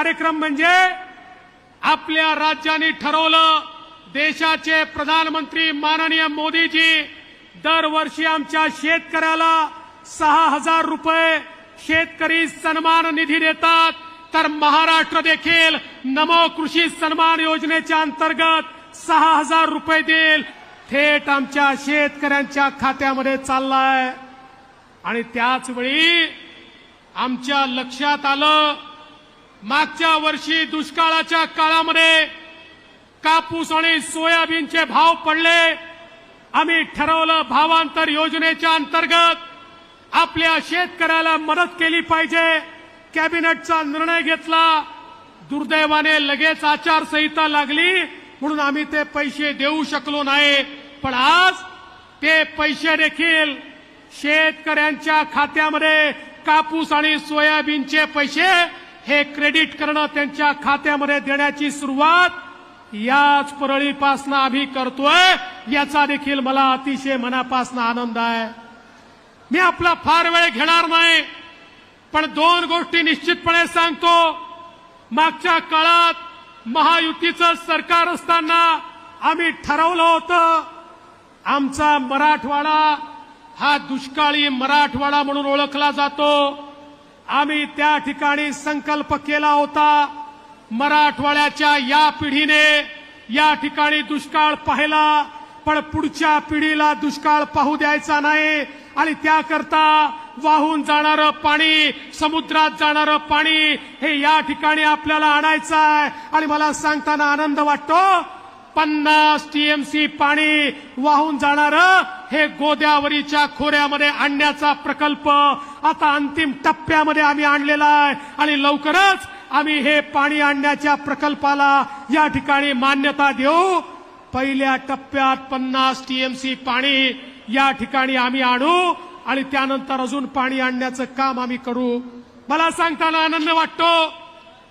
कार्यक्रम म्हणजे आपल्या राज्याने ठरवलं देशाचे प्रधानमंत्री माननीय मोदीजी दरवर्षी आमच्या शेतकऱ्याला सहा हजार रुपये शेतकरी सन्मान निधी देतात. तर महाराष्ट्र देखील नमो कृषी सन्मान योजनेच्या अंतर्गत सहा हजार रुपये देईल. थेट आमच्या शेतकऱ्यांच्या खात्यामध्ये चाललाय. आणि त्याच वेळी आमच्या लक्षात आलं मागच्या वर्षी दुष्काळाच्या काळामध्ये कापूस आणि सोयाबीनचे भाव पडले. आम्ही ठरवलं भावांतर योजनेच्या अंतर्गत आपल्या शेतकऱ्याला मदत केली पाहिजे. कॅबिनेटचा निर्णय घेतला. दुर्दैवाने लगेच आचारसंहिता लागली. म्हणून आम्ही ते पैसे देऊ शकलो नाही. पण आज ते पैसे देखील शेतकऱ्यांच्या खात्यामध्ये कापूस आणि सोयाबीनचे पैसे हे क्रेडिट करणं त्यांच्या खात्यामध्ये देण्याची सुरुवात याच परळीपासनं आम्ही करतोय. याचा देखील मला अतिशय मनापासून आनंद आहे. मी आपला फार वेळ घेणार नाही पण दोन गोष्टी निश्चितपणे सांगतो. मागच्या काळात महायुतीचं सरकार असताना आम्ही ठरवलं होतं आमचा मराठवाडा हा दुष्काळी मराठवाडा म्हणून ओळखला जातो. आम्ही त्या ठिकाणी संकल्प केला होता मराठवाड्याच्या या पिढीने या ठिकाणी दुष्काळ पाहिला पण पुढच्या पिढीला दुष्काळ पाहू द्यायचा नाही. आणि त्याकरता वाहून जाणारं पाणी समुद्रात जाणारं पाणी हे या ठिकाणी आपल्याला आणायचं आहे. आणि मला सांगताना आनंद वाटतो पन्नास टीएमसी पाणी वाहून जाणारं हे गोद्यावरीच्या खोऱ्यामध्ये आणण्याचा प्रकल्प आता अंतिम टप्प्यामध्ये आम्ही आणलेला आहे. आणि लवकरच आम्ही हे पाणी आणण्याच्या प्रकल्पाला या ठिकाणी मान्यता देऊ. पहिल्या टप्प्यात पन्नास टीएमसी पाणी या ठिकाणी आम्ही आणू आणि त्यानंतर अजून पाणी आणण्याचं काम आम्ही करू. मला सांगताना आनंद वाटतो.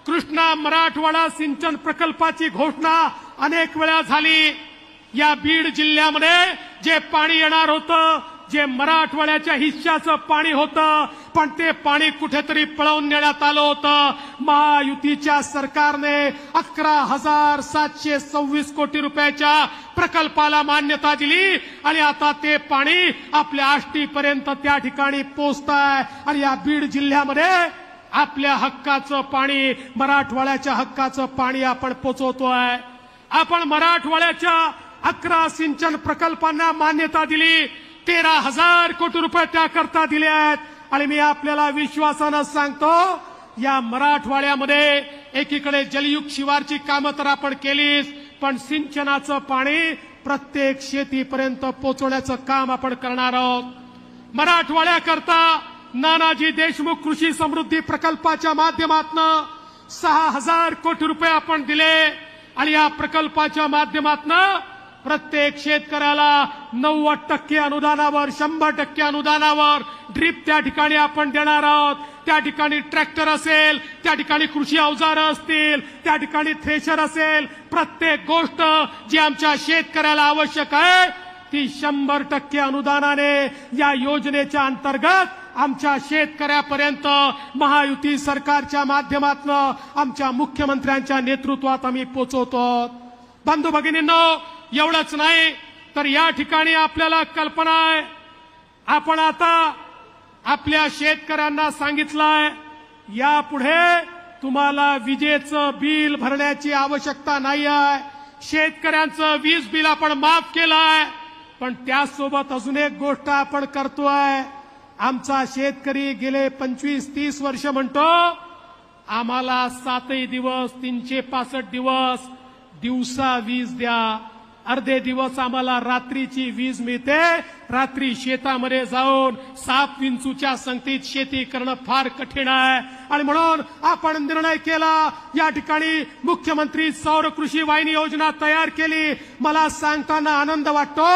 कृष्णा मराठवाडा सिंचन प्रकल्पाची घोषणा अनेक वेळा झाली. या बीड जिल्ह्यामध्ये जे पाणी येणार होतं जे मराठवाड्याच्या हिश्श्याचं पाणी होतं पण ते पाणी कुठेतरी पळवून नेण्यात आलं होतं. महायुतीच्या सरकारने अकरा हजार सातशे सव्वीस कोटी रुपयाच्या प्रकल्पाला मान्यता दिली आणि आता ते पाणी आपल्या आष्टीपर्यंत त्या ठिकाणी पोचतंय आणि या बीड जिल्ह्यामध्ये आपल्या हक्काचं पाणी मराठवाड्याच्या हक्काचं पाणी आपण पोचवतोय. आपण मराठवाड्याच्या अकरा सिंचन प्रकल्पांना मान्यता दिली. तेरा हजार कोटी रुपये त्याकरता दिले आहेत. आणि मी आपल्याला विश्वासानं सांगतो या मराठवाड्यामध्ये एकीकडे जलयुग शिवारची कामं तर आपण केलीच पण सिंचनाचं पाणी प्रत्येक शेतीपर्यंत पोहोचवण्याचं काम आपण करणार आहोत. मराठवाड्याकरता नानाजी देशमुख कृषी समृद्धी प्रकल्पाच्या माध्यमातून सहा हजार कोटी रुपये आपण दिले. आणि या प्रकल्पाच्या माध्यमातून प्रत्येक शेतकऱ्याला नव्वद टक्के अनुदानावर शंभर टक्के अनुदानावर ड्रीप त्या ठिकाणी आपण देणार आहोत. त्या ठिकाणी ट्रॅक्टर असेल त्या ठिकाणी कृषी अवजारं असतील त्या ठिकाणी थ्रेशर असेल प्रत्येक गोष्ट जी आमच्या शेतकऱ्याला आवश्यक आहे ती शंभर टक्के अनुदानाने या योजनेच्या अंतर्गत आमच्या शेतकऱ्यापर्यंत महायुती सरकारच्या माध्यमातून आमच्या मुख्यमंत्र्यांच्या नेतृत्वात आम्ही पोचवतो. बंधू भगिनींनो एवढंच नाही तर या ठिकाणी आपल्याला कल्पना आहे. आपण आता आपल्या शेतकऱ्यांना सांगितलंय यापुढे तुम्हाला विजेचं बिल भरण्याची आवश्यकता नाही आहे. शेतकऱ्यांचं वीज बिल आपण माफ केलं आहे पण त्यासोबत अजून एक गोष्ट आपण करतोय. आमचा शेतकरी गेले पंचवीस तीस वर्ष म्हणतो आम्हाला सातही दिवस तीनशे पासष्ट दिवस दिवसा वीज द्या. अर्धे दिवस आम्हाला रात्रीची वीज मिळते. रात्री शेतामध्ये जाऊन साप विंचूच्या संगतीत शेती करणं फार कठीण आहे. आणि म्हणून आपण निर्णय केला या ठिकाणी मुख्यमंत्री सौर कृषी वाहिनी योजना तयार केली. मला सांगताना आनंद वाटतो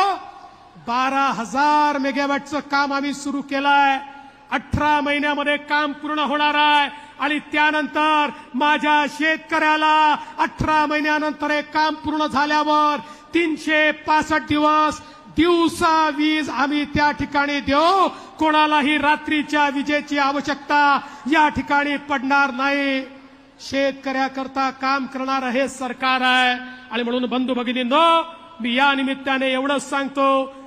बारा हजार मेगावॅटचं काम आम्ही सुरू केलंय. अठरा महिन्यामध्ये काम पूर्ण होणार आहे. आणि त्यानंतर माझ्या शेतकऱ्याला अठरा महिन्यानंतर हे काम पूर्ण झाल्यावर तीनशे पासष्ट दिवस दिवसा वीज आम्ही त्या ठिकाणी देऊ. कोणालाही रात्रीच्या विजेची आवश्यकता या ठिकाणी पडणार नाही. शेतकऱ्याकरता काम करणार हे सरकार आहे. आणि म्हणून बंधू भगिनींनो मी या निमित्ताने एवढंच सांगतो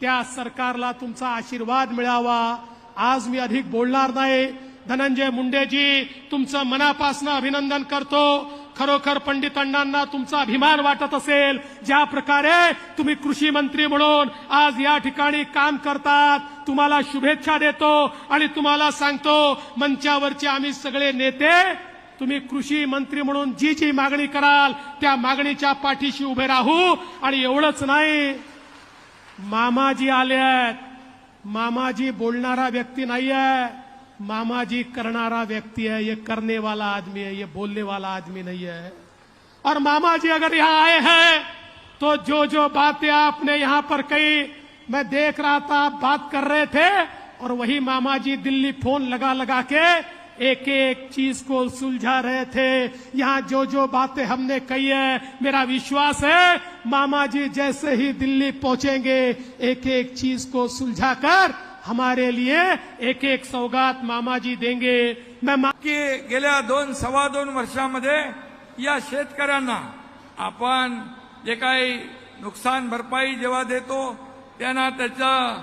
त्या सरकारला तुमचा आशीर्वाद मिळावा. आज मी अधिक बोलणार नाही. धनंजय मुंडेजी तुमचं मनापासून अभिनंदन करतो. खरोखर पंडित अण्णांना तुमचा अभिमान वाटत असेल. ज्या प्रकारे तुम्ही कृषी मंत्री म्हणून आज या ठिकाणी काम करतात तुम्हाला शुभेच्छा देतो आणि तुम्हाला सांगतो मंचावरचे आम्ही सगळे नेते तुम्ही कृषी मंत्री म्हणून जी जी मागणी कराल त्या मागणीच्या पाठीशी उभे राहू. आणि एवढंच नाही मामाजी आले आहेत. मामाजी व्यक्ती नाही आहे. मामाजी करणारा व्यक्ति है ये करने वाला आदमी है ये बोलने वाला आदमी नहीं है और मामा जी अगर यहाँ आए हैं तो जो जो बातें आपने यहाँ पर कही, मैं देख रहा था, आप बात कर रहे थे, और वही मामा जी दिल्ली फ़ोन लगा लगा के एक एक चीज को सुलझा रहे थे। यहाँ जो जो बातें हमने कही है मेरा विश्वास है मामा जी जैसे ही दिल्ली पहुंचेंगे एक एक चीज को सुलझाकर हमारे लिए एक एक सौगात मामाजी देंगे। मैं मा... की गेल्या दोन सव्वा दोन वर्षामध्ये या शेतकऱ्यांना आपण जे काही नुकसान भरपाई जेव्हा देतो त्यांना त्याचं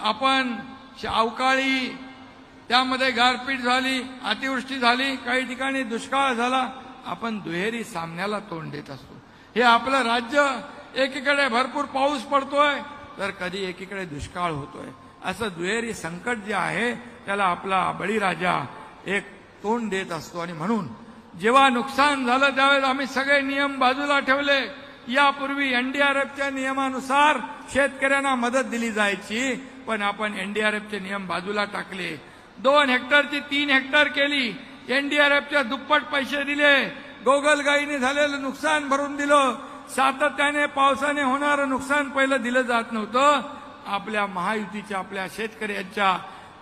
आपण अवकाळी त्यामध्ये गारपीट झाली अतिवृष्टी झाली काही ठिकाणी दुष्काळ झाला. आपण दुहेरी सामन्याला तोंड देत असतो. हे आपलं राज्य एकीकडे भरपूर पाऊस पडतोय तर कधी एकीकडे दुष्काळ होतोय. असं दुहेरी संकट जे आहे त्याला आपला बळीराजा एक तोंड देत असतो. आणि म्हणून जेव्हा नुकसान झालं त्यावेळेस आम्ही सगळे नियम बाजूला ठेवले. यापूर्वी एनडीआरएफच्या नियमानुसार शेतकऱ्यांना मदत दिली जायची पण आपण एनडीआरएफचे नियम बाजूला टाकले. दोन हेक्टरची तीन हेक्टर केली. एनडीआरएफच्या दुप्पट पैसे दिले. गोगलगाईने झालेलं नुकसान भरून दिलं. सातत्याने पावसाने होणारं नुकसान पहिलं दिलं जात नव्हतं. आपल्या महायुतीच्या आपल्या शेतकऱ्यांच्या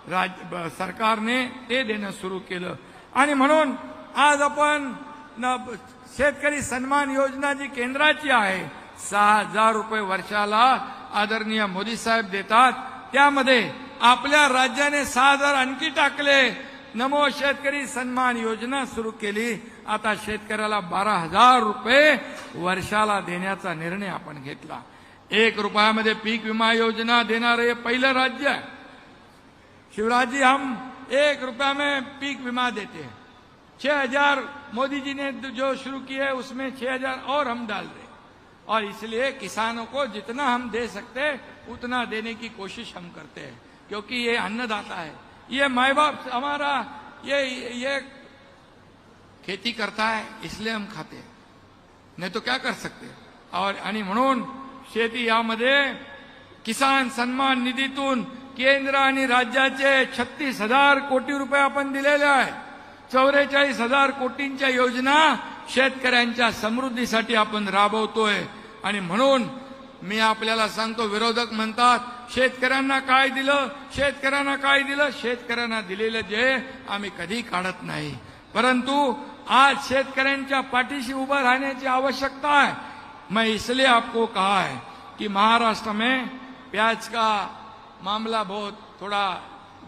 राज सरकारने ते देणं सुरू केलं. आणि म्हणून आज आपण न- शेतकरी सन्मान योजना जी केंद्राची आहे सहा हजार रुपये वर्षाला आदरणीय मोदी साहेब देतात. त्यामध्ये आपल्या राज्याने सहा हजार आणखी टाकले. नमो शेतकरी सन्मान योजना सुरू केली. आता शेतकऱ्याला बारा हजार रुपये वर्षाला देण्याचा निर्णय आपण घेतला. एक रुपयामध्ये पीक विमा योजना देणारं हे पहिलं राज्य आहे. हम एक रुपया में पीक विमा देते. हैं छह हजार मोदी जी ने जो शुरू किए है उसमें छह हजार और हम डाल रहे और इसलिए किसानों को जितना हम दे सकते हैं उतना देने की कोशिश हम करते हैं. क्योंकि ये अन्नदाता है। ये माए बाप हमारा ये ये खेती करता है इसलिए हम खाते हैं। नाही तो क्या कर सकते? और आणि म्हणून शेती यामध्ये किसान सन्मान निधीतून केंद्र आणि राज्याचे छत्तीस हजार कोटी रुपये आपण दिलेले आहे. चौवेचाळीस हजार कोटींच्या योजना शेतकऱ्यांच्या समृद्धीसाठी आपण राबवतोय. आणि म्हणून मी आपल्याला सांगतो विरोधक म्हणतात शेतकऱ्यांना काय दिलं? शेतकऱ्यांना काय दिलं? शेतकऱ्यांना दिलेलं जे आम्ही कधी काढत नाही. परंतु आज शेतकऱ्यांच्या पाठीशी उभं राहण्याची आवश्यकता है मैं इसलिए आपको कहा है कि महाराष्ट्र में प्याज का मामला बहुत थोड़ा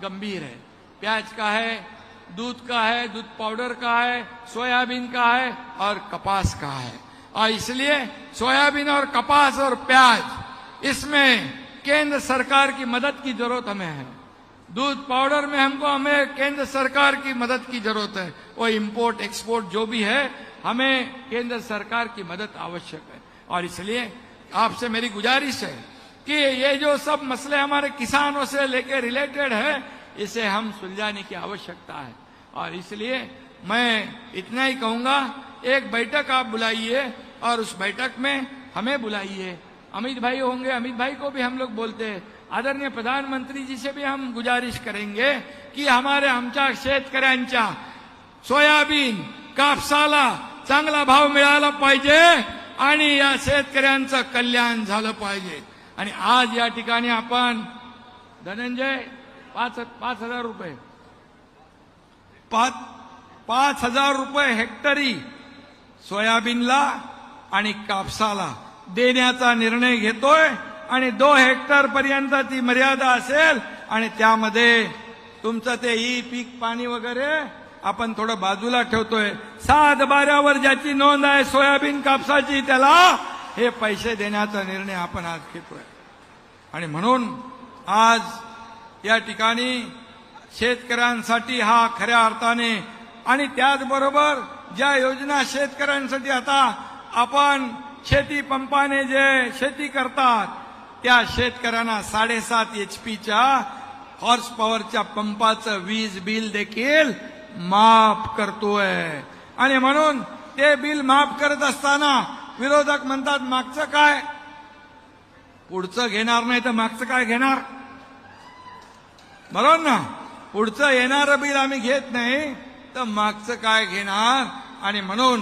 गंभीर है। प्याज का है दूध का है दूध पाउडर का है सोयाबीन का है और कपास का है। और इसलिए सोयाबीन और कपास और प्याज इसमें केंद्र सरकार की मदद की ज़रूरत हमें है। दूध पाउडर में हमको, हमें केंद्र सरकार की मदद की ज़रूरत है। वो इंपोर्ट एक्सपोर्ट जो भी है, हमें केंद्र सरकार की मदद आवश्यक है। और इसलिए आपसे मेरी गुजारिश है कि ये जो सब मसले हमारे किसानों से लेके रिलेटेड है, इसे हम सुलझाने की आवश्यकता है। और इसलिए मैं इतना ही कहूँगा, एक बैठक आप बुलाइए और उस बैठक में हमें बुलाइए। अमित भाई होंगे अमित भाई को भी हम लोग बोलते हैं। आदरणीय प्रधानमंत्री जी से भी हम गुजारिश करेंगे की हमारे आमच्या शेतकऱ्यांच्या सोयाबीन कापसाला चांगला भाव मिळाला पाहिजे आणि या शेतकऱ्यांचं कल्याण झालं पाहिजे. आणि आज या ठिकाणी आपण धनंजय पाच पाच हजार रुपये. पाच पाच हजार रुपये हेक्टरी सोयाबीनला आणि कापसाला देण्याचा निर्णय घेतोय आणि दो हेक्टर पर्यंत ती मर्यादा असेल आणि त्यामध्ये तुमचं ते ई पीक पाणी वगैरे आपण थोडं बाजूला ठेवतोय. सात बाऱ्यावर ज्याची नोंद आहे सोयाबीन कापसाची त्याला हे पैसे देण्याचा निर्णय आपण आज घेतोय. आणि म्हणून आज या ठिकाणी शेतकऱ्यांसाठी हा खऱ्या अर्थाने आणि त्याचबरोबर ज्या योजना शेतकऱ्यांसाठी आता आपण शेती पंपाने जे शेती करतात त्या शेतकऱ्यांना साडेसात एच पीच्या हॉर्स पॉवरच्या पंपाचं वीज बिल देखील माफ करतोय. आणि म्हणून ते बिल माफ करत असताना विरोधक म्हणतात मागचं काय? पुढचं घेणार नाही तर मागचं काय घेणार? बरोबर ना पुढचं येणारं बिल आम्ही घेत नाही तर मागचं काय घेणार? आणि म्हणून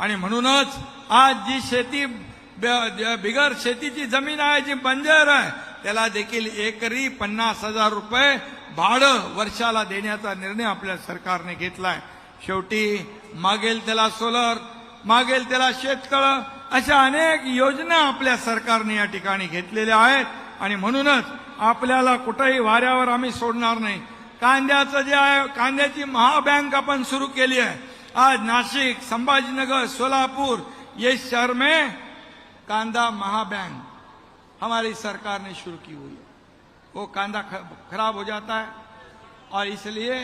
आणि म्हणूनच आज जी शेती ब- बिगर शेतीची जमीन आहे जी बंजर आहे त्याला देखील एकरी पन्नास हजार रुपये भाडं वर्षाला देण्याचा निर्णय आपल्या सरकारने घेतलाय. शेवटी मागेल त्याला सोलर मागेल त्याला शेतकळ अशा अनेक योजना आपल्या सरकारने या ठिकाणी घेतलेल्या आहेत. आणि म्हणूनच आपल्याला कुठेही वाऱ्यावर आम्ही सोडणार नाही. कांद्याचं जे आहे कांद्याची महाबँक आपण सुरू केली आहे. आज नासिक, संभाजीनगर, सोलापुर, ये शहर में कांदा महाबैंक हमारी सरकार ने शुरू की हुई है। वो कांदा खराब हो जाता है और इसलिए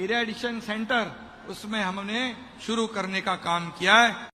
इरेडिशन सेंटर उसमें हमने शुरू करने का काम किया है।